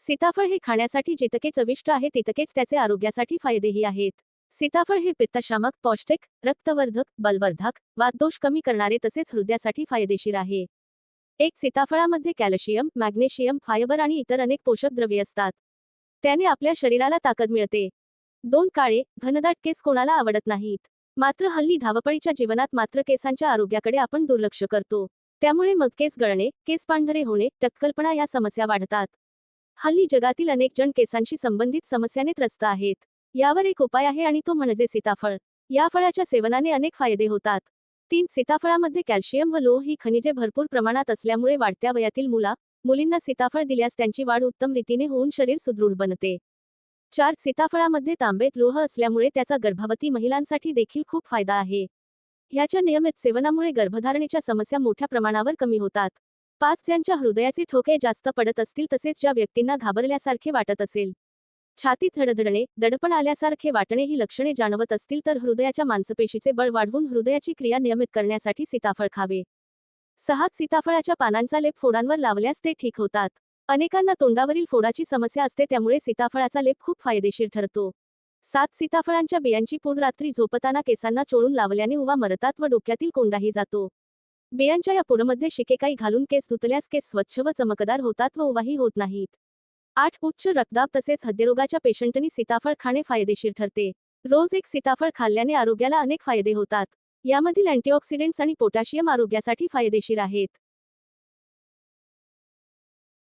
सीताफळ हे खाण्यासाठी जितके चविष्ट आहे तितकेच त्याचे आरोग्यासाठी फायदेही आहेत. सीताफळ हे पित्तशामक पौष्टिक रक्तवर्धक बलवर्धक वातदोष कमी करणारे तसेच हृदयासाठी फायदेशीर आहे. एक सीताफळामध्ये कॅल्शियम मॅग्नेशियम फायबर आणि इतर अनेक पोषक द्रव्ये असतात. त्याने आपल्या शरीराला ताकद मिळते. दोन काळे घनदाट केस कोणाला आवडत नाहीत. मात्र हल्ली धावपळीच्या जीवनात मात्र केसांच्या आरोग्याकडे आपण दुर्लक्ष करतो. त्यामुळे मग केस गळणे केस पांढरे होणे टक्कलपणा या समस्या वाढतात. हल्ली जगातील अनेक जण केसांशी संबंधित समस्याने त्रस्त आहेत. यावर एक उपाय आहे आणि तो म्हणजे सीताफळ. या फळाच्या सेवनाने अनेक फायदे होतात. तीन सीताफळामध्ये कॅल्शियम व लोह ही खनिजे भरपूर प्रमाणात असल्यामुळे वाढत्या वयातील मुला मुलींना सीताफळ दिल्यास त्यांची वाढ उत्तम रीतीने होऊन शरीर सुदृढ बनते. चार सीताफळामध्ये तांबेत लोह असल्यामुळे त्याचा गर्भवती महिलांसाठी देखील खूप फायदा आहे. ह्याच्या नियमित सेवनामुळे गर्भधारणेच्या समस्या मोठ्या प्रमाणावर कमी होतात. पाच ज्यांच्या हृदयाचे ठोके जास्त पडत असतील तसेच ज्या व्यक्तींना घाबरल्यासारखे वाटत असेल. छाती धडधडणे दडपण आल्यासारखे वाटणे ही लक्षणे जाणवत असतील तर हृदयाच्या मांसपेशीचे बळ वाढवून हृदयाची क्रिया नियमित करण्यासाठी सीताफळ खावे. सहात सीताफळाच्या पानांचा लेप फोडांवर लावल्यास ते ठीक होतात. अनेकांना तोंडावरील फोडाची समस्या असते त्यामुळे सीताफळाचा लेप खूप फायदेशीर ठरतो. सात सीताफळांच्या बियांची पूर्ण रात्री झोपताना केसांना चोळून लावल्याने उवा मरतात व डोक्यातील कोंडाही जातो. बियांच्या या पुडमध्ये शिकेकाई घालून केस धुतल्यास केस स्वच्छ व चमकदार होतात व उवाही होत नाहीत. आठ उच्च रक्तदाब तसेच हृदयरोगाच्या पेशंटनी सीताफळ खाणे फायदेशीर ठरते. रोज एक सीताफळ खाल्ल्याने आरोग्याला अनेक फायदे होतात. यामधील अँटीऑक्सिडेंट्स आणि पोटॅशियम आरोग्यासाठी फायदेशीर आहेत.